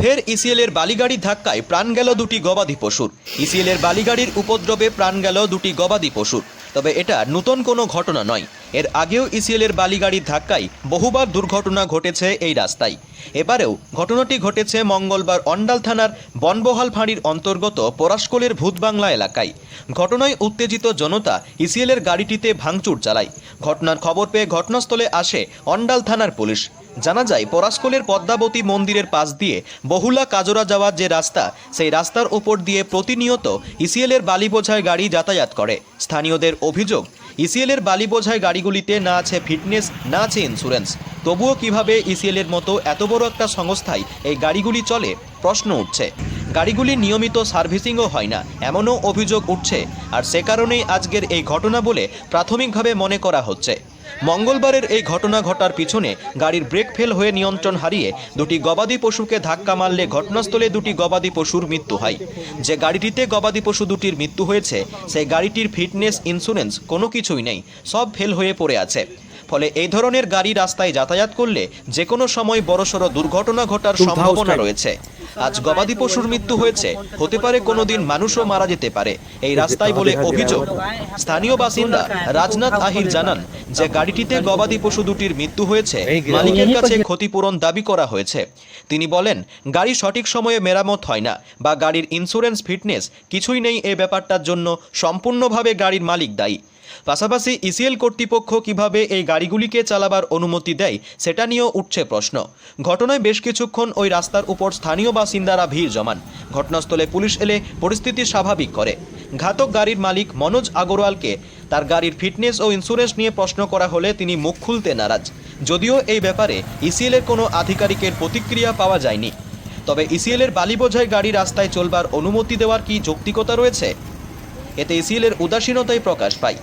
ফের ইসিএল এর বালিগাড়ির ধাক্কায় প্রাণ গেল দুটি গবাদি পশুর। ইসিএল এর বালিগাড়ির উপদ্রবে প্রাণ গেল দুটি গবাদি পশুর। তবে এটা নতুন কোনো ঘটনা নয়। এর আগেও ইসিএল এর বালিগাড়ির ধাক্কায় বহুবার দুর্ঘটনা ঘটেছে এই রাস্তায়। এবারেও ঘটনাটি ঘটেছে মঙ্গলবার অন্ডাল থানার বনবহাল ফাঁড়ির অন্তর্গত পরাশকোলের ভূতবাংলা এলাকায়। ঘটনায় উত্তেজিত জনতা ইসিএল এর গাড়িটিতে ভাঙচুর চালায়। ঘটনার খবর পেয়ে ঘটনাস্থলে আসে অন্ডাল থানার পুলিশ। জানা যায়, পরাশকোলের পদ্মাবতী মন্দিরের পাশ দিয়ে বহুলা কাজরা যাওয়ার যে রাস্তা, সেই রাস্তার ওপর দিয়ে প্রতিনিয়ত ইসিএলের বালি বোঝাই গাড়ি যাতায়াত করে। স্থানীয়দের অভিযোগ ইসিএল এর বালি বোঝাই গাড়িগুলিতে না আছে ফিটনেস, না আছে ইন্স্যুরেন্স। তবুও কীভাবে ইসিএলের মতো এত বড় একটা সংস্থায় এই গাড়িগুলি চলে, প্রশ্ন উঠছে। গাড়িগুলি নিয়মিত সার্ভিসিংও হয় না, এমনও অভিযোগ উঠছে। আর সে কারণেই আজকের এই ঘটনা বলে প্রাথমিকভাবে মনে করা হচ্ছে। মঙ্গলবারের এই ঘটনা ঘটার পিছনে গাড়ির ব্রেক ফেল হয়ে নিয়ন্ত্রণ হারিয়ে দুটি গবাদি পশুকে ধাক্কা মারলে ঘটনাস্থলে দুটি গবাদি পশুর মৃত্যু হয়। যে গাড়িটিতে গবাদি পশু দুটির মৃত্যু হয়েছে, সেই গাড়িটির ফিটনেস, ইন্স্যুরেন্স কোনো কিছুই নেই, সব ফেল হয়ে পড়ে আছে। ফলে এই ধরনের গাড়ি রাস্তায় যাতায়াত করলে যে কোনো সময় বড়সড় দুর্ঘটনা ঘটার সম্ভাবনা রয়েছে। আজ গবাদি পশুর মৃত্যু হয়েছে। হতে পারে কোনোদিন মানুষও মারা যেতে পারে। এই রাস্তায় বলে অভিযোগ। স্থানীয় বাসিন্দা রাজনাথ আহির জানান যে গাড়িটিতে গবাদি পশু দুটির মৃত্যু হয়েছে। মালিকের কাছে ক্ষতিপূরণ দাবি করা হয়েছে। তিনি বলেন গাড়ি সঠিক সময়ে মেরামত হয় না বা গাড়ির ইন্স্যুরেন্স ফিটনেস কিছুই নেই এ ব্যাপারটার জন্য সম্পূর্ণভাবে গাড়ির মালিক দায়ী। পাশাপাশি ইসিএল কর্তৃপক্ষ কীভাবে এই গাড়িগুলিকে চালাবার অনুমতি দেয়, সেটা নিয়েও উঠছে প্রশ্ন। ঘটনায় বেশ কিছুক্ষণ ওই রাস্তার উপর স্থানীয় বাসিন্দারা ভিড় জমান। ঘটনাস্থলে পুলিশ এলে পরিস্থিতি স্বাভাবিক করে। ঘাতক গাড়ির মালিক মনোজ আগরওয়ালকে তার গাড়ির ফিটনেস ও ইন্স্যুরেন্স নিয়ে প্রশ্ন করা হলে তিনি মুখ খুলতে নারাজ। যদিও এই ব্যাপারে ইসিএল এর কোনো আধিকারিকের প্রতিক্রিয়া পাওয়া যায়নি। তবে ইসিএল এর বালি বোঝাই গাড়ি রাস্তায় চলবার অনুমতি দেওয়ার কি যৌক্তিকতা রয়েছে? এতে ইসিএল এর উদাসীনতাই প্রকাশ পায়।